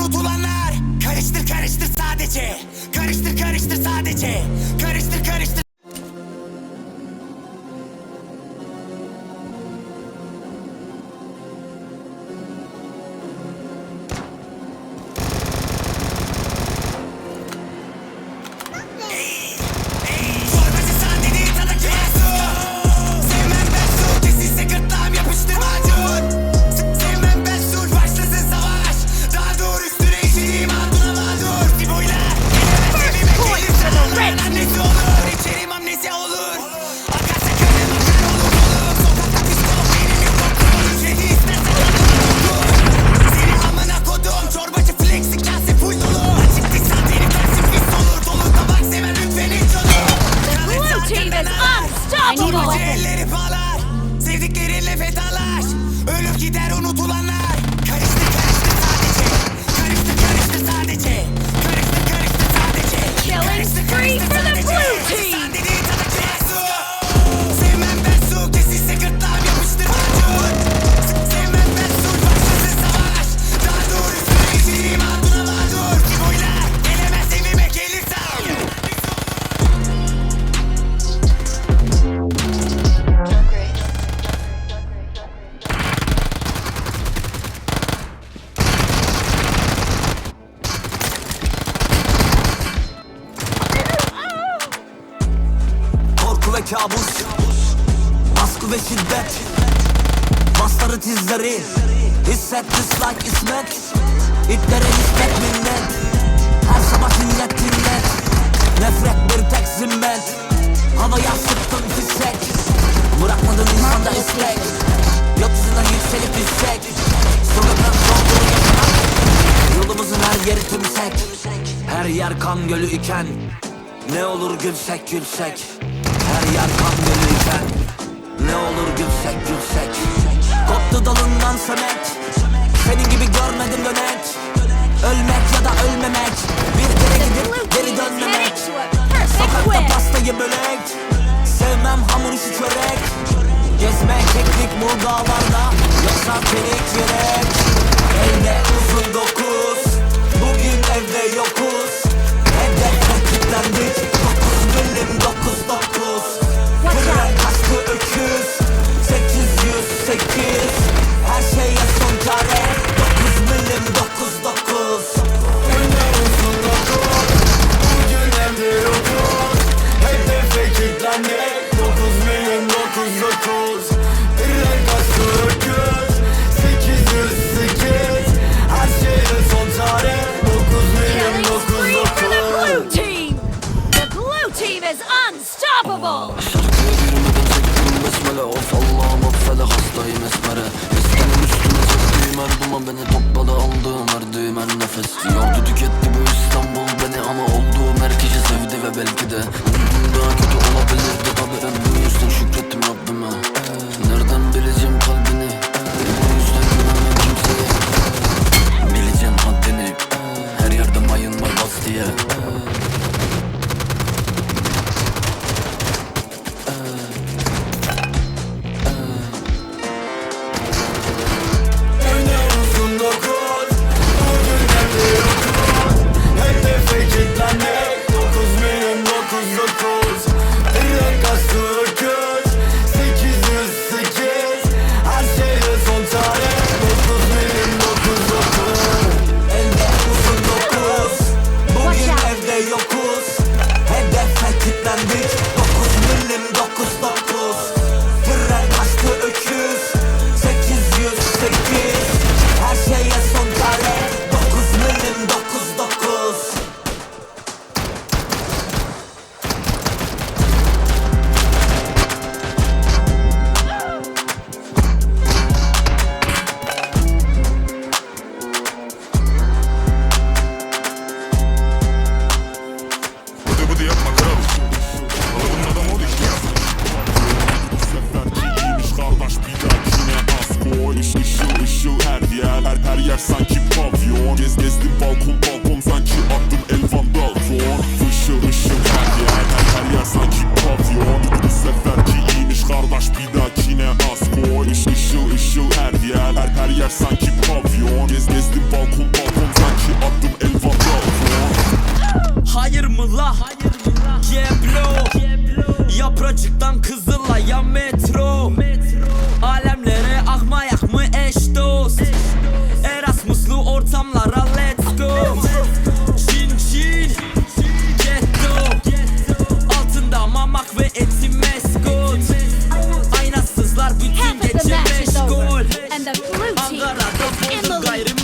unutulanlar. Karıştır karıştır sadece. Karıştır karıştır sadece. Karıştır karıştır gider unutulanlar ve şiddet. Basları tizleri Hisset dislike ismet İtlere nispet minnet. Her sabah inlet dinlet. Nefret bir tek zimmet. Havaya sıktın fişek Bırakmadın insanda istek. Gökyüzünden yükselip düşecek Sokaklar doldur yaşamak Yolumuzun her yeri tümsek. Her yer kan gölü iken Ne olur gülsek gülsek. Her yer kan gölü iken Ne olur gülsek gülsek. Koptu dalından sömek. Senin gibi görmedim dönek. Ölmek ya da ölmemek. Bir kere gidip geri dönmemek. Sokakta pastayı börek Sevmem hamur işi çörek. Gezmek keklik mu dağlarda Yoksa terik yürek. Elde is unstoppable. Allah'ım affede hastayım esmere Listenin üstüne çektiğim her duman Beni topladı aldığım verdiğim her nefes Yordu tüketti bu İstanbul beni Ama olduğum her kişi ve belki de Umduğum daha kötü olabilirdi tabi Ben bu yüzden şükrettim sanki pavyon? Gez gezdim balkon balkon. Sanki adım Elvan Dalton Fışır ışır her yer her, her yer. Sanki pavyon? Bu seferki iyiymiş kardeş. Bir dahakine az koy. Iş, ışıl ışıl her yer her, her yer. Sanki pavyon? Gez gezdim balkon balkon. Sanki adım Elvan Dalton Hayır mı la? Hayır mı la? Yeah bro, yeah, bro. Yapracıktan kızıla ya met. Emily.